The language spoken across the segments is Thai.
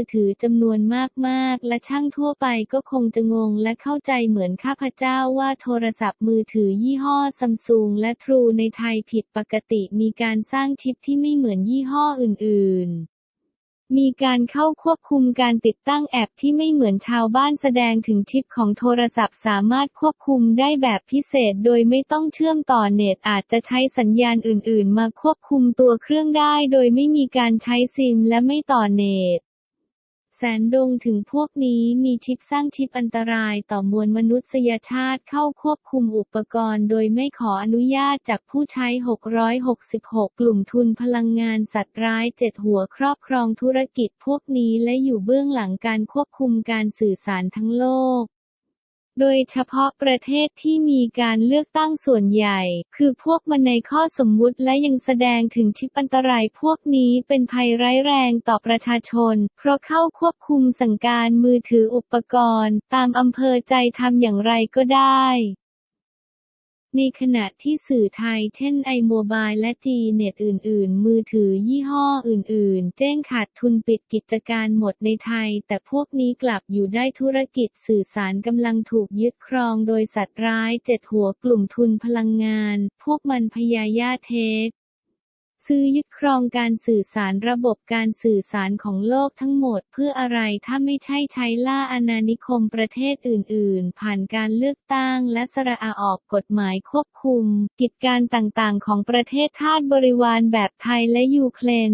อถือจำนวนมากๆ และช่างทั่วไปก็คงจะงงและเข้าใจเหมือนข้าพเจ้าว่าโทรศัพท์มือถือยี่ห้อซัมซุงและทรูในไทยผิดปกติมีการสร้างชิปที่ไม่เหมือนยี่ห้ออื่น ๆมีการเข้าควบคุมการติดตั้งแอปที่ไม่เหมือนชาวบ้านแสดงถึงชิปของโทรศัพท์สามารถควบคุมได้แบบพิเศษโดยไม่ต้องเชื่อมต่อเน็ตอาจจะใช้สัญญาณอื่น ๆ มาควบคุมตัวเครื่องได้โดยไม่มีการใช้ซิมและไม่ต่อเน็ต แสนดงถึงพวกนี้มีชิปสร้างชิปอันตรายต่อมวลมนุษยชาติเข้าควบคุมอุปกรณ์ โดยไม่ขออนุญาตจากผู้ใช้ 666 กลุ่มทุนพลังงานสัตว์ร้ายเจ็ดหัวครอบครองธุรกิจพวกนี้และอยู่เบื้องหลังการควบคุมการสื่อสารทั้งโลก โดยเฉพาะประเทศที่มีการเลือกตั้งส่วนใหญ่ คือพวกมันในข้อสมมุติและยังแสดงถึงชิปอันตรายพวกนี้เป็นภัยร้ายแรงต่อประชาชน เพราะเข้าควบคุมสั่งการมือถืออุปกรณ์ ตามอำเภอใจทำอย่างไรก็ได้ ในขณะที่สื่อไทยเช่นไอโมบายและจีเน็ตอื่น ๆ มือถือยี่ห้ออื่น ๆ แจ้งขาดทุนปิดกิจการหมดในไทย แต่พวกนี้กลับอยู่ได้ธุรกิจสื่อสารกำลังถูกยึดครองโดยสัตว์ร้ายเจ็ดหัวกลุ่มทุนพลังงาน พวกมันพยายาเทค ซื้อยึดครองการสื่อสารระบบการสื่อสารของโลกทั้งหมดเพื่ออะไรถ้าไม่ใช่ใช้ล่าอาณานิคมประเทศอื่น ๆ ผ่านการเลือกตั้งและสระอาออกกฎหมายควบคุม กิจการต่างๆ ของประเทศทาสบริวารแบบไทยและยูเครน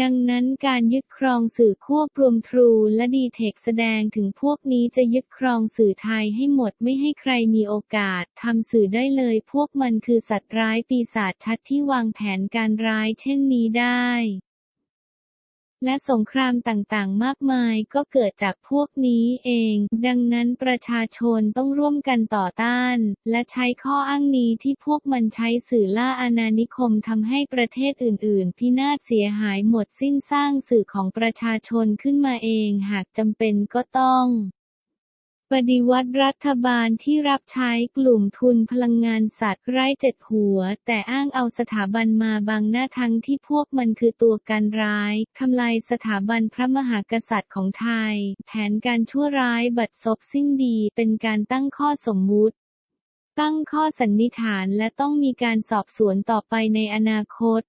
ดังนั้นการยึดครองสื่อควบรวมทรูและดีเทคแสดงถึงพวกนี้จะยึดครองสื่อไทยให้หมดไม่ให้ใครมีโอกาสทำสื่อได้เลย พวกมันคือสัตว์ร้ายปีศาจชัดที่วางแผนการร้ายเช่นนี้ได้ และสงครามต่างๆ มากมายก็เกิดจากพวกนี้เอง ดังนั้นประชาชนต้องร่วมกันต่อต้าน และใช้ข้ออ้างนี้ที่พวกมันใช้สื่อล่าอาณานิคมทำให้ประเทศอื่น ๆ พินาศเสียหายหมดสิ้นสร้างสื่อของประชาชนขึ้นมาเอง หากจำเป็นก็ต้อง ปฏิวัติรัฐบาลที่รับใช้กลุ่มทุนพลังงานสัตว์ไร้เจ็ดหัว แต่อ้างเอาสถาบันมาบังหน้าทั้งที่พวกมันคือตัวการร้าย ทำลายสถาบันพระมหากษัตริย์ของไทย แผนการชั่วร้ายบัดซบสิ้นดีเป็นการตั้งข้อสมมุติ ตั้งข้อสันนิษฐานและต้องมีการสอบสวนต่อไปในอนาคต